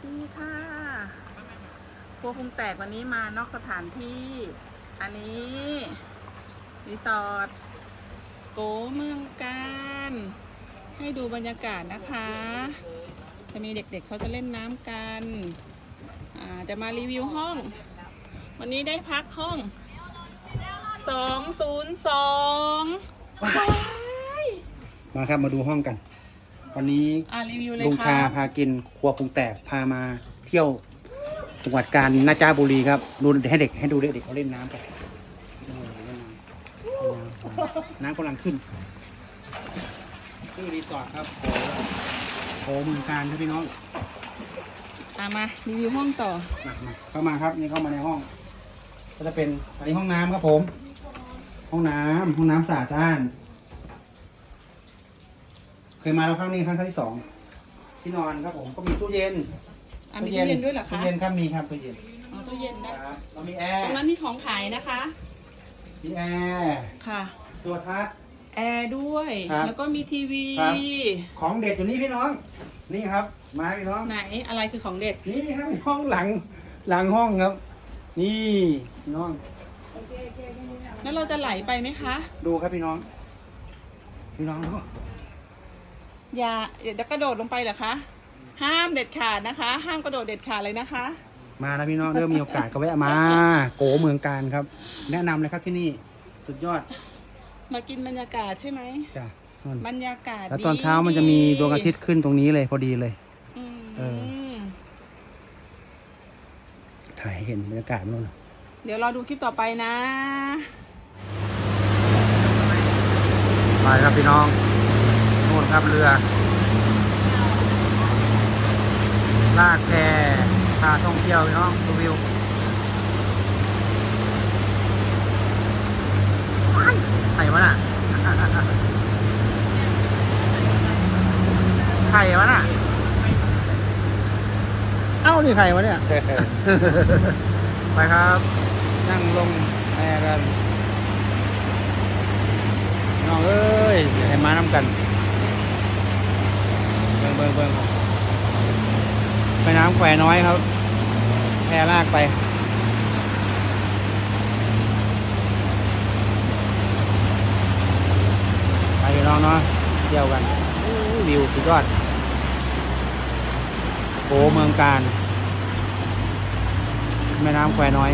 ดีค่ะครัวพุงแตกวันนี้มานอกสถานที่ อันนี้รีสอร์ทโกเมืองการให้ดูบรรยากาศนะคะ จะมีเด็กๆเขาจะเล่นน้ำกันอ่าจะมารีวิวห้อง วันนี้ได้พักห้อง 202ว้ายมาครับมาดูห้องกัน วันนี้อ่ารีวิวเลยลุงค่ะชาพากินครัวปรุงแตกพามาเที่ยวจังหวัดกาญนาจาบุรีครับดูให้เด็กให้ดูเด็กๆเขาเล่นน้ำกันเออเล่นน้ำเล่นน้ำน้ำกำลังขึ้นชื่อรีสอร์ทครับโอ้โหเมืองการครับพี่น้อง ตามมารีวิวห้องต่อมามาเข้ามาครับนี่เข้ามาในห้อง ก็จะเป็นอันนี้ห้องน้ำครับผม ห้องน้ำห้องน้ำสะอาดสะอ้าน เคยมาแล้วครั้งนี้ครั้งที่สองที่นอนครับผมก็มีตู้เย็นอะมีตู้เย็นด้วยเหรอตู้คะเย็นครับมีครับตู้เย็นอ๋อตู้เย็นนะ ครับเรามีแอตร์รงนั้นมีของขายนะคะ มีแอร์ค่ะ ตัวทัศน์ แอร์ด้วย ครับแล้วก็มีทีวี ครับ ของเด็ดอยู่นี่พี่น้อง นี่ครับ มาพี่น้อง ไหนอะไรคือของเด็ด นี่ครับห้องหลังหลังห้องครับ นี่พี่น้องแล้วเราจะไหลไปไหมคะ ดูครับพี่น้อง พี่น้องดู อย่าอย่าจะกระโดดลงไปเหรอคะ ห้ามเด็ดขาดนะคะ ห้ามกระโดดเด็ดขาดเลยนะคะ มาแล้วพี่น้องเริ่มมีโอกาสก็แวะมา โกเมืองการครับ แนะนำเลยครับที่นี่ สุดยอดมากินบรรยากาศใช่ไหมจ้ะนู่นบรรยากาศแล้วตอนเช้ามันจะมีดวงอาทิตย์ขึ้นตรงนี้เลยพอดีเลย อืมเออ ถ่ายให้เห็นบรรยากาศนู่นเดี๋ยวรอดูคลิปต่อไปนะมาครับพี่น้อง นครับเรือ ลากแพพาท่องเที่ยวพี่น้องดูวิวว้ายไข่วะน่ะไข่วะน่ะ เอ้า นี่ไข่วะเนี่ย ไปครับ นั่งลงแอร์กันน้องเอ้ยอย่าให้มาน้ำกัน เบิ่งเบิ่งไปน้ำแควน้อยครับ แพลากไปไปพี่น้องเนาะเที่ยวกันวิวสุดยอดโอ้เมืองการ แม่น้ำแควน้อย